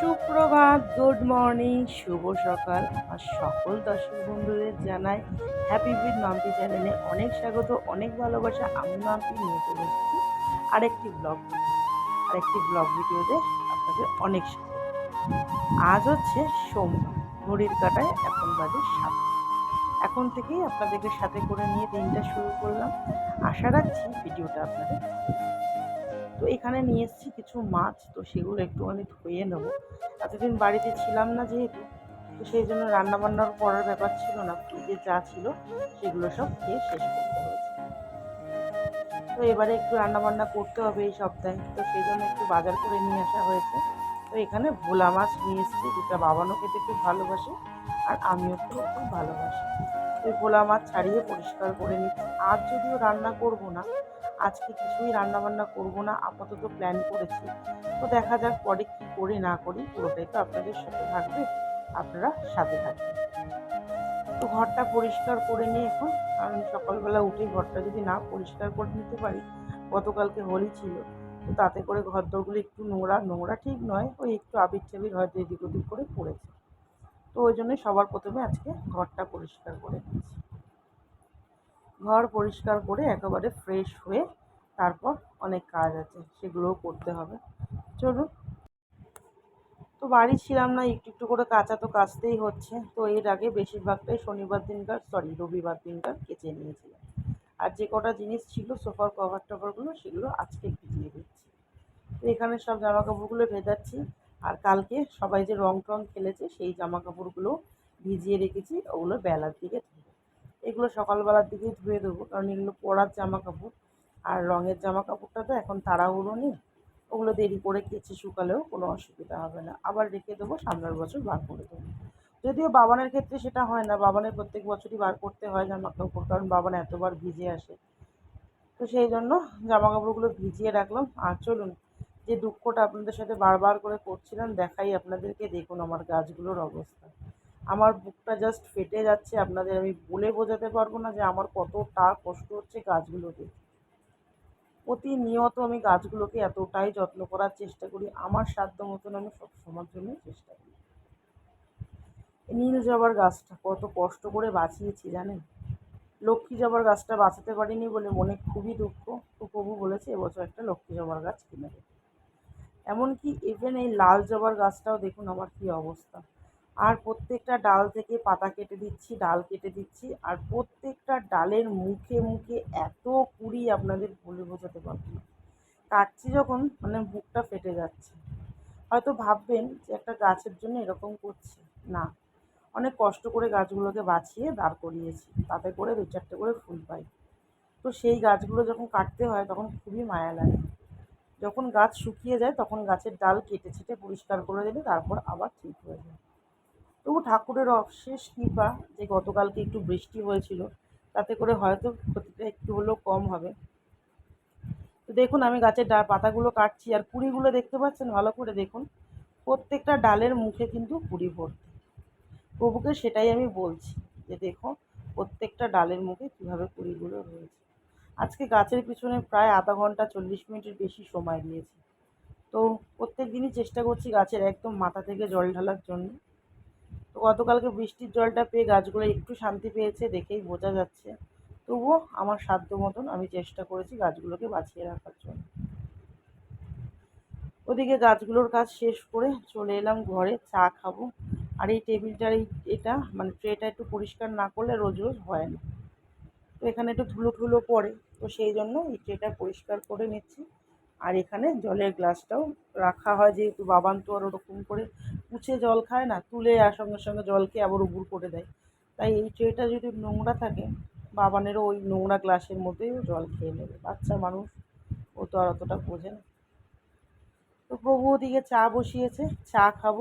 সুপ্রভাত good morning শুভ সকাল। আর সকল দর্শক বন্ধুদের জানাই হ্যাপি উইথ মাম্পি চ্যানেলে অনেক স্বাগত, অনেক ভালোবাসা। আমি নামটি নিয়ে চলে এসেছি আরেকটি ব্লগ আরেকটি ব্লগ ভিডিওতে আপনাদের অনেক স্বাগত। আজ হচ্ছে সোমবার, ঘড়ির কাটায় এখন বাজে সাত। এখন থেকেই আপনাদেরকে সাথে করে নিয়ে দিনটা শুরু করলাম। আশা রাখছি ভিডিওটা আপনাদের তো এখানে নিয়ে এসেছি কিছু মাছ, তো সেগুলো একটুখানি ধুয়ে নেব। এতদিন বাড়িতে ছিলাম না যেহেতু, তো সেই জন্য রান্নাবান্নার করার ব্যাপার ছিল না, ফ্রিজে যা ছিল সেগুলো সব খেয়ে শেষ করতে হয়েছে। তো এবারে একটু রান্নাবান্না করতে হবে এই সপ্তাহে, তো সেই জন্য একটু বাজার করে নিয়ে আসা হয়েছে। তো এখানে ভোলা মাছ নিয়ে এসেছি, যেটা বাবানও খেতে খুব ভালোবাসে আর আমিও খুব খুব ভালোবাসি। ওই ভোলা মাছ ছাড়িয়ে পরিষ্কার করে নিচ্ছি। আর যদিও রান্না করব না আজকে কিছুই রান্না বান্না করব না, আপাতত প্ল্যান করেছি। তো দেখা যাক পরে কি করি, না করি, পুরোটাই তো আপনাদের সাথে থাকবে, আপনারা সাথে থাকবেন। তো ঘরটা পরিষ্কার করে নিয়ে এখন, কারণ সকালবেলা উঠে ঘরটা যদি না পরিষ্কার করে নিতে পারি, গতকালকে হোলি ছিল, তো তাতে করে ঘর দরগুলো একটু নোংরা নোংরা ঠিক নয়, ওই একটু আবির চাবির হয়তো এদিক ওদিক করে পড়েছে। তো ওই জন্যই সবার প্রথমে আজকে ঘরটা পরিষ্কার করে নিচ্ছি ঘর পরিষ্কার করে একেবারে ফ্রেশ হয়ে তারপর অনেক কাজ আছে, সেগুলোও করতে হবে। চলুন। তো বাড়ি ছিলাম না, একটু একটু করে কাঁচা তো কাচতেই হচ্ছে। তো এর আগে বেশিরভাগটাই শনিবার দিনকার সরি রবিবার দিনকার কেচে নিয়েছিলাম। আর যে কটা জিনিস ছিল সোফার কভার টভারগুলো সেগুলো আজকে ভিজিয়ে দিচ্ছি। তো এখানে সব জামা কাপড়গুলো ভেজাচ্ছি। আর কালকে সবাই যে রং টং খেলেছে, সেই জামা কাপড়গুলো ভিজিয়ে রেখেছি, ওগুলো বেলার দিকে এগুলো সকালবেলার দিকেই ধুয়ে দেবো, কারণ এগুলো পরার জামা কাপড় আর রঙের জামা কাপড়টা তো এখন তাড়াহুড়ো নেই, ওগুলো দেরি করে কেচে শুকালেও কোনো অসুবিধা হবে না। আবার রেখে দেবো, সামনের বছর বার করে দেবো। যদিও বাবানের ক্ষেত্রে সেটা হয় না, বাবানের প্রত্যেক বছরই বার করতে হয় জামা কাপড় কারণ বাবান এতবার ভিজে আসে। তো সেই জন্য জামা কাপড়গুলো ভিজিয়ে রাখলাম। আর চলুন, যে দুঃখটা আপনাদের সাথে বারবার করে করছিলাম, দেখাই আপনাদেরকে, দেখুন আমার গাছগুলোর অবস্থা। আমার বুকটা জাস্ট ফেটে যাচ্ছে, আপনাদের আমি বলে বোঝাতে পারব না যে আমার কতটা কষ্ট হচ্ছে গাছগুলোকে প্রতিনিয়ত আমি গাছগুলোকে এতটাই যত্ন করার চেষ্টা করি, আমার সাধ্য মতন আমি সবসময়ের জন্য চেষ্টা করি। নীল জবার গাছটা কত কষ্ট করে বাঁচিয়েছি, জানেন? লক্ষ্মী জবার গাছটা বাঁচাতে পারিনি বলে মনে খুবই দুঃখ। তো প্রভু বলেছে, এবছর একটা লক্ষ্মী জবার গাছ কিনে দেবে। এমনকি ইভেন এই লাল জবার গাছটাও দেখুন আমার কী অবস্থা। আর প্রত্যেকটা ডাল থেকে পাতা কেটে দিচ্ছি, ডাল কেটে দিচ্ছি। আর প্রত্যেকটা ডালের মুখে মুখে এত কুড়ি আপনাদের বলে বোঝাতে পারব না। কাটছি যখন মানে বুকটা ফেটে যাচ্ছে। হয়তো ভাববেন যে একটা গাছের জন্য এরকম করছি। না, অনেক কষ্ট করে গাছগুলোকে বাঁচিয়ে দাঁড় করিয়েছি। তাতে করে দু চারটে করে ফুল পাই। তো সেই গাছগুলো যখন কাটতে হয়, তখন খুবই মায়া লাগে। যখন গাছ শুকিয়ে যায়, তখন গাছের ডাল কেটে ছেটে পরিষ্কার করে দিলে তারপর আবার ঠিক হয়ে যায়। তবু ঠাকুরের অশেষ কৃপা যে গতকালকে একটু বৃষ্টি হয়েছিল, তাতে করে হয়তো ক্ষতিটা একটু হলেও কম হবে। তো দেখুন, আমি গাছের ডা পাতাগুলো কাটছি, আর কুড়িগুলো দেখতে পাচ্ছেন? ভালো করে দেখুন। প্রত্যেকটা ডালের মুখে কিন্তু কুড়ি ভর্তি। প্রভুকে সেটাই আমি বলছি যে দেখো প্রত্যেকটা ডালের মুখে কীভাবে কুড়িগুলো রয়েছে। আজকে গাছের পিছনে প্রায় আধা ঘণ্টা চল্লিশ মিনিটের বেশি সময় দিয়েছি। তো প্রত্যেক দিনই চেষ্টা করছি গাছের একদম মাথা থেকে জল ঢালার জন্য। তো গতকালকে বৃষ্টির জলটা পেয়ে গাছগুলো একটু শান্তি পেয়েছে দেখেই বোঝা যাচ্ছে। তবুও আমার সাধ্য মতন আমি চেষ্টা করেছি গাছগুলোকে বাঁচিয়ে রাখার জন্য। ওদিকে গাছগুলোর কাজ শেষ করে চলে এলাম ঘরে, চা খাব। আর এই টেবিলটার এই এটা মানে ট্রেটা একটু পরিষ্কার না করলে রোজ রোজ হয় না। তো এখানে একটু ধুলো ধুলো পড়ে, তো সেই জন্য এই ট্রেটা পরিষ্কার করে নিচ্ছি। আর এখানে জলের গ্লাসটাও রাখা হয় যেহেতু বাবান তো আর ওরকম করে মুছে জল খায় না, তুলে আর সঙ্গে সঙ্গে জলকে আবার উবুর করে দেয়। তাই এই ট্রেটা যদি নোংরা থাকে, বাবানেরও ওই নোংরা গ্লাসের মধ্যেই জল খেয়ে নেবে। বাচ্চা মানুষ, ও তো আর অতটা বোঝে না। তো প্রভু ওদিকে চা বসিয়েছে, চা খাব।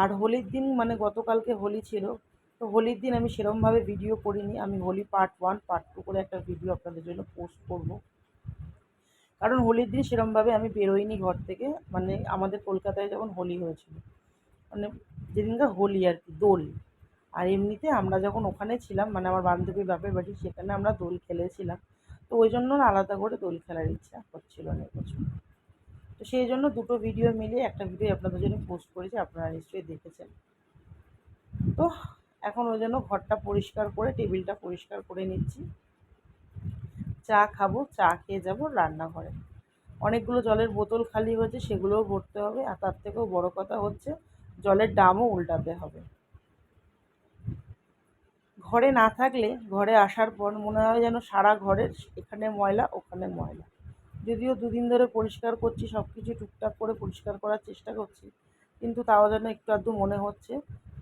আর হোলির দিন মানে গতকালকে হোলি ছিল, তো হোলির দিন আমি সেরমভাবে ভিডিও করিনি। আমি Holi part one part two করে একটা ভিডিও আপনাদের জন্য পোস্ট করব। কারণ হোলির দিন সেরমভাবে আমি বেরোইনি ঘর থেকে। মানে আমাদের কলকাতায় যখন হোলি হয়েছিল মানে যেদিনকার হোলি আর কি, দোল। আর এমনিতে আমরা যখন ওখানে ছিলাম মানে আমার বান্ধবীর বাপের বাড়ি, সেখানে আমরা দোল খেলেছিলাম। তো ওই জন্য আলাদা করে দোল খেলার ইচ্ছা হচ্ছিল না এবছর। তো সেই জন্য দুটো ভিডিও মিলিয়ে একটা ভিডিও আপনাদের জন্য পোস্ট করেছি, আপনারা নিশ্চয়ই দেখেছেন। তো এখন ওই জন্য ঘরটা পরিষ্কার করে, টেবিলটা পরিষ্কার করে নিচ্ছি। চা খাব, চা খেয়ে যাব রান্নাঘরে। অনেকগুলো জলের বোতল খালি হয়েছে, সেগুলোও ভরতে হবে। আর তার থেকেও বড় কথা হচ্ছে, জলের দামও উল্টাতে হবে। ঘরে না থাকলে, ঘরে আসার পর মনে হয় যেন সারা ঘরের এখানে ময়লা, ওখানে ময়লা। যদিও দুদিন ধরে পরিষ্কার করছি সব কিছু টুকটাক করে পরিষ্কার করার চেষ্টা করছি, কিন্তু তাও যেন একটু আধটু মনে হচ্ছে।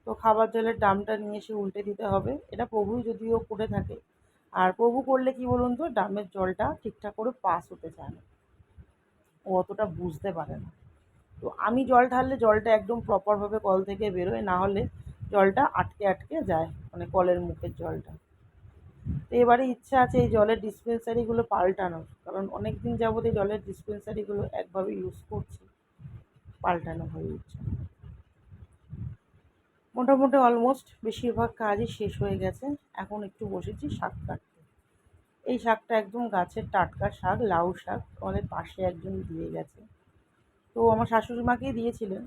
তো খাবার জলের ডামটা নিয়ে এসে উল্টে দিতে হবে। এটা প্রভুই যদিও করে থাকে আর প্রভু করলে কি বলুন তো ড্রামের জলটা ঠিকঠাক করে পাস হতে চায় না। ও অতটা বুঝতে পারে না। তো আমি জল ঢাললে জলটা একদম প্রপারভাবে কল থেকে বেরোয়, না হলে জলটা আটকে আটকে যায় মানে কলের মুখের জলটা। তো এবারে ইচ্ছা আছে এই জলের ডিসপেন্সারিগুলো পাল্টানোর, কারণ অনেক দিন যাবত এই জলের ডিসপেন্সারিগুলো একভাবে ইউজ করছি, পাল্টানো হয়ে উঠছে। মোটামুটি অলমোস্ট বেশিরভাগ কাজই শেষ হয়ে গেছে। এখন একটু বসেছি শাক কাটতে। এই শাকটা একদম গাছের টাটকা শাক, লাউ শাক, আমাদের পাশে একজন দিয়ে গেছে। তো আমার শাশুড়ি মাকেই দিয়েছিলেন।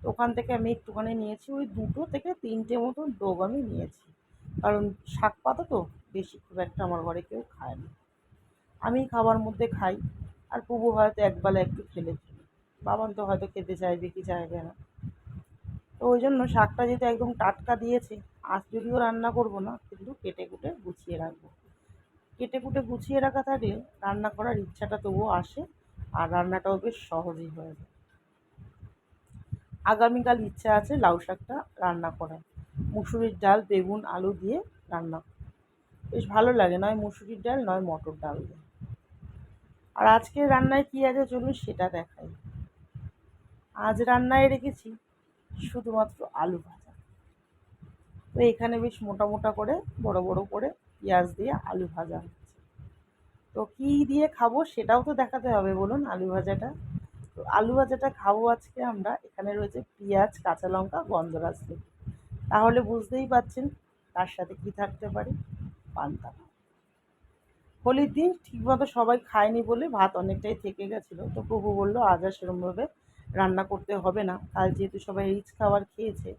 তো ওখান থেকে আমি একটুখানি নিয়েছি, ওই দুটো থেকে তিনটে মতো ডোগ আমি নিয়েছি। কারণ শাক পাতা তো বেশি, খুব একটা আমার ঘরে কেউ খায় না। আমি খাবার মধ্যে খাই, আর প্রভু হয়তো একবেলা একটু খেলে বাবান তো হয়তো খেতে চাইবে কি চাইবে না। তো ওই জন্য শাকটা যেহেতু একদম টাটকা দিয়েছে, আজ যদিও রান্না করব না, কিন্তু কেটে কুটে গুছিয়ে রাখব। কেটে কুটে গুছিয়ে রাখা থাকলে রান্না করার ইচ্ছাটা তবুও আসে, আর রান্নাটাও বেশ সহজই হয়ে যায়। আগামীকাল ইচ্ছা আছে লাউ শাকটা রান্না করার। মুসুরির ডাল, বেগুন, আলু দিয়ে রান্না বেশ ভালো লাগে, নয় মুসুরির ডাল, নয় মটর ডাল দিয়ে। আর আজকে রান্নায় কী আছে চলুন সেটা দেখাই। আজ রান্নায় রেখেছি শুধুমাত্র আলু ভাজা। তো এখানে বেশ মোটা মোটা করে, বড় বড় করে পেঁয়াজ দিয়ে আলু ভাজা হচ্ছে। তো কী দিয়ে খাব সেটাও তো দেখাতে হবে, বলুন আলু ভাজাটা। তো আলু ভাজাটা খাব আজকে আমরা, এখানে রয়েছে পেঁয়াজ, কাঁচা লঙ্কা, গন্ধরাজ লেবু তাহলে বুঝতেই পারছেন তার সাথে কি থাকতে পারে, পান্তা হোলির দিন ঠিকমতো সবাই খায়নি বলে ভাত অনেকটাই থেকে গেছিল। তো প্রভু বলল, আজ আর সেরমভাবে রান্না করতে হবে না। কাল যেহেতু সবাই রিচ খাবার খেয়েছে।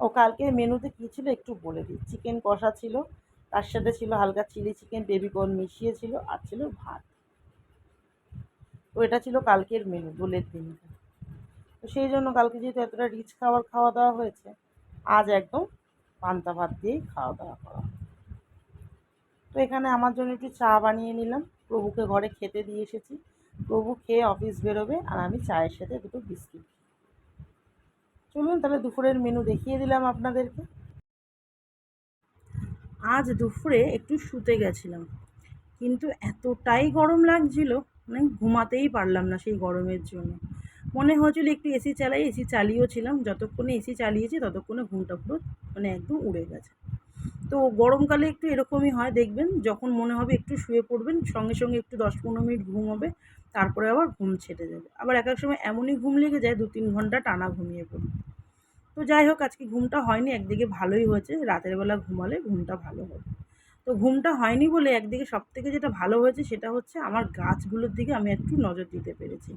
ও কালকে মেনুতে কী ছিল একটু বলে দিই। চিকেন কষা ছিল, তার সাথে ছিল হালকা চিলি চিকেন বেবিকর্ন মিশিয়ে ছিল আর ছিল ভাত। তো এটা ছিল কালকের মেনু দোলের দিনটা তো সেই জন্য কালকে যেহেতু এতটা রিচ খাবার খাওয়া দাওয়া হয়েছে, আজ একদম পান্তা ভাত দিয়েই খাওয়া দাওয়া করা। তো এখানে আমার জন্য একটু চা বানিয়ে নিলাম। প্রভুকে ঘরে খেতে দিয়ে এসেছি। প্রভু খেয়ে অফিস বেরোবে আর আমি চায়ের সাথে দুটো বিস্কিট চলুন তাহলে দুপুরের মেনু দেখিয়ে দিলাম আপনাদেরকে। আজ দুপুরে একটু শুতে গেছিলাম, কিন্তু এতটাই গরম লাগছিল মানে ঘুমাতেই পারলাম না সেই গরমের জন্য। মনে হয়েছিল একটু এসি চালাই এসি চালিয়েও ছিলাম, যতক্ষণে এসি চালিয়েছি ততক্ষণে ঘুমটা পুরো মানে একদম উড়ে গেছে। তো গরমকালে একটু এরকমই হয়, দেখবেন যখন মনে হবে একটু শুয়ে পড়বেন, সঙ্গে সঙ্গে একটু দশ পনেরো মিনিট ঘুম হবে তারপরে আবার ঘুম ছেটে যাবে। আবার এক এক সময় এমনই ঘুম লেগে যায় দু তিন ঘণ্টা টানা ঘুমিয়ে পড়ি। তো যাই হোক, আজকে ঘুমটা হয়নি, একদিকে ভালোই হয়েছে, রাতের বেলা ঘুমালে ঘুমটা ভালো হবে। তো ঘুমটা হয়নি বলে একদিকে সব থেকে যেটা ভালো হয়েছে সেটা হচ্ছে আমার গাছগুলোর দিকে আমি একটু নজর দিতে পেরেছি।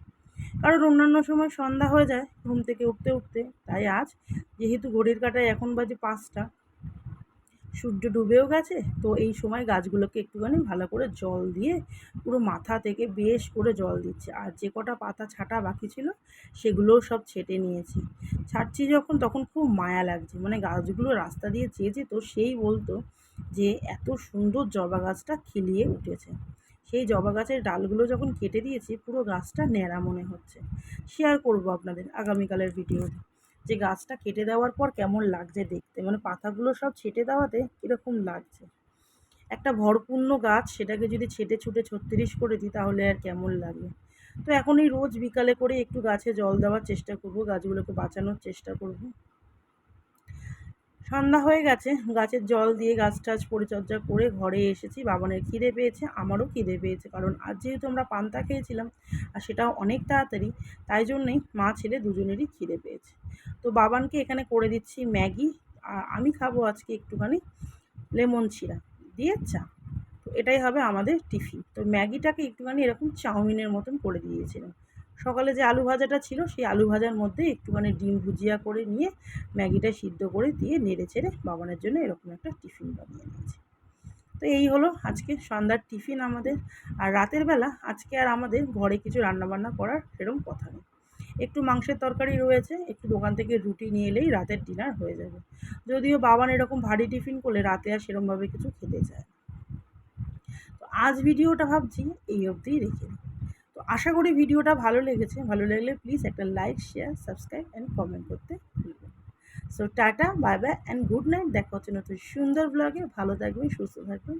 কারণ অন্যান্য সময় সন্ধ্যা হয়ে যায় ঘুম থেকে উঠতে উঠতে। তাই আজ যেহেতু ঘড়ির কাটায় এখন বাজে পাঁচটা সূর্য ডুবেও গেছে। তো এই সময় গাছগুলোকে একটুখানি ভালো করে জল দিয়ে পুরো মাথা থেকে বেশ করে জল দিচ্ছে। আর যে কটা পাতা ছাটা বাকি ছিল, সেগুলোও সব ছেটে নিয়েছি। ছাড়ছি যখন, তখন খুব মায়া লাগছে। মানে গাছগুলো রাস্তা দিয়ে চেয়েছে তো সেই বলতো যে, এত সুন্দর জবা গাছটা খিলিয়ে উঠেছে। সেই জবা গাছের ডালগুলো যখন কেটে দিয়েছি, পুরো গাছটা ন্যাড়া মনে হচ্ছে। শেয়ার করব আপনাদের আগামীকালের ভিডিওতে। যে গাছটা কেটে দেওয়ার পর কেমন লাগছে দেখতে? মানে পাতাগুলো সব ছেটে দেওয়াতে কীরকম লাগছে? একটা ভরপূর্ণ গাছ, সেটাকে যদি ছেটে ছুটে ছত্রিশ করে দিই তাহলে আর কেমন লাগে? তো এখন এই রোজ বিকালে করে একটু গাছে জল দেওয়ার চেষ্টা করব, গাছগুলোকে বাঁচানোর চেষ্টা করব। সন্ধ্যা হয়ে গেছে। গাছের জল দিয়ে গাছ টাছ পরিচর্যা করে ঘরে এসেছি। বাবানের খিদে পেয়েছে, আমারও খিদে পেয়েছে। কারণ আজ যেহেতু আমরা পান্তা খেয়েছিলাম আর সেটাও অনেক তাড়াতাড়ি, তাই জন্যেই মা ছেলে দুজনেরই খিদে পেয়েছে। তো বাবানকে এখানে করে দিচ্ছি ম্যাগি। আর আমি খাব আজকে একটুখানি লেমন চিরা দিয়ে চা। তো এটাই হবে আমাদের টিফিন। তো ম্যাগিটাকে একটুখানি এরকম চাউমিনের মতন করে দিয়েছিলাম। সকালে যে আলু ভাজাটা ছিল, সেই আলু ভাজার মধ্যে একটুখানি ডিম ভুজিয়া করে নিয়ে ম্যাগিটা সিদ্ধ করে দিয়ে নেড়ে চেড়ে বাবানের জন্য এরকম একটা টিফিন বানিয়ে নিয়েছি। তো এই হলো আজকে সন্ধ্যার টিফিন আমাদের। আর রাতের বেলা আজকে আর আমাদের ঘরে কিছু রান্নাবান্না করার সেরকম কথা নেই। একটু মাংসের তরকারি রয়েছে, একটু দোকান থেকে রুটি নিয়ে এলেই রাতের ডিনার হয়ে যাবে। যদিও বাবান এরকম ভারী টিফিন করলে রাতে আর সেরকমভাবে কিছু খেতে চায় তো আজ ভিডিওটা ভাবছি এই অবধিই রেখে দিই। আশা করি ভিডিওটা ভালো লেগেছে। ভালো লাগলে প্লিজ একটা like share subscribe and comment করতে ভুলবেন so tata bye bye and good night দেখা হচ্ছে নতুন সুন্দর ব্লগে ভালো থাকবেন, সুস্থ থাকবেন।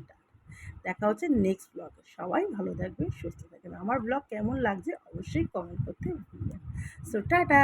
দেখা হচ্ছে নেক্সট ব্লগে সবাই ভালো থাকবেন, সুস্থ থাকবেন। আমার ব্লগ কেমন লাগছে অবশ্যই কমেন্ট করতে ভুলবেন সো টাটা।